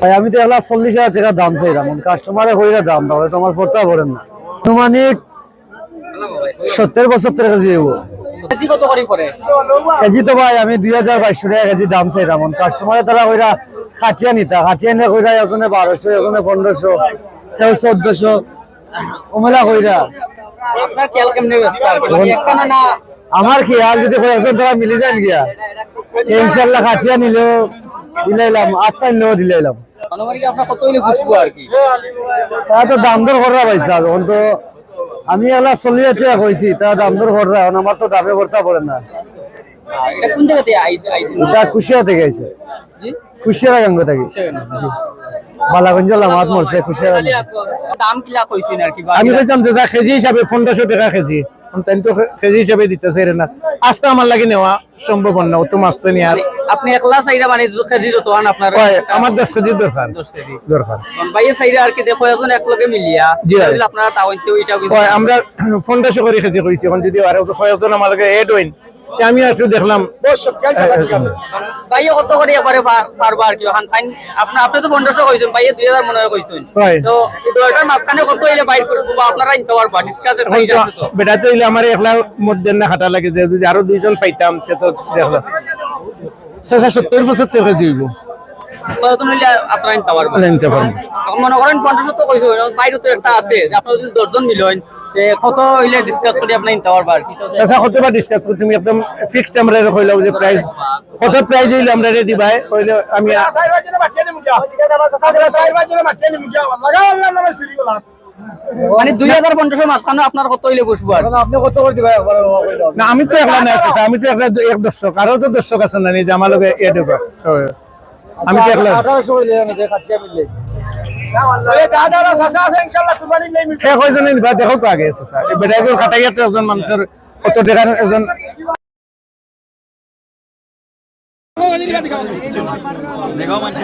ভাই আমি তো এগুলা চল্লিশ হাজার টাকা দাম চাইলাম। কাস্টমারে হইলে দাম তাহলে তো আমার পড়তে পারেন না। আনুমানিক সত্তর পঁচাত্তর কেজি কেজি তো ভাই আমি দুই হাজার বাইশশো টাকা কেজি দাম চাইলাম। কাস্টমারে তারা কইরা খাটিয়া নিতা। খাটিয়া নিয়ে কইরা এজনে বারোশো এজনে পনেরোশো কেউ চোদ্দশো ওমেলা কইরা। আপনার তেল কেমনে ব্যস্ত? মানে একখানা না আমার খেয়াল যদি কয়েকজন তারা মিলে যায় গিয়া। ইনশাল্লাহ খাটিয়া নিলেও দিলাইলাম আস্তা নিলেও দিলাইলাম তো দাম দর করা পাইছে এখন তো আমি এলা চল্লিশ হাজার টাকা কইছি তারা দাম দর করা এখন আমার তো দামে না। এটা কোন জায়গা থেকে আইছে আইছে? এটা কুশিয়া থেকে আইছে গঙ্গ থেকে বালাগঞ্জ লামাত মরছে কুশিয়ারা দাম কিলা কইছেন আর কি আমি কইতাম যে যা কেজি হিসাবে পনেরোশো টাকা কেজি। তাই তো কেজি হিসাবে দিতেছে রে না। আস্তে আমার লাগে নেওয়া সম্ভব না আর আপনি একলা চাইরা মানে কেজি যত আন আপনার আমার কেজি দরকার। কেজি। দরকার। বাইরে চাইরা আর কি দেখো এখন একলগে মিলিয়া। তাহলে আপনারা ওইটা আমরা পনেরোশো করে কেজি কইছি এখন যদি আর আমার লাগে এড হইন আমি একটু দেখলাম। বাইরে কত করে এবারে পার- আর কি? আপনি আপনি তো পনেরোশো কইছেন বাইরে দুই হাজার মনে হয় কইছেন। তো দুইটার মাঝখানে কত হইলে বাইর করব বা আপনারা নিতে পারবা ডিসকাসের এখন তো আছে তো। বেটাতে হইলে আমার একলা মধ্যে না খাটা লাগে যে যদি আরও দুইজন পাইতাম সে তো দেখলাম সত্তর পঁচাত্তর কতজন হইলে আপনারা নিতে পারবা নিতে পারব এখন মনে করেন পঞ্চাশ তো কইছো বাইরে তো একটা আছে যে আপনারা যদি দশজন মিলেন যে কত হইলে ডিসকাস করে আপনি নিতে পারবা আর কি। চাচা কত বা ডিসকাস করতে তুমি একদম ফিক্সড আমরা কইলাম যে প্রাইস কত প্রাইস হইলে আমরা রেডি ভাই কইলে আমি মানে দুই হাজার পঞ্চাশের মাঝখানে আপনার কত হইলে বসবো আর? আপনি কত করে দিবা একবার আমাকে দাও। না আমি তো একলা আমি তো একলা এক দর্শক আরও তো দর্শক আছে না যে আমার লগে এ দেব আমি তো একলা। করে। দেখো আগে খাটাইয়া তো একজন মানুষের কত টাকার এজন দেখাও মানুষ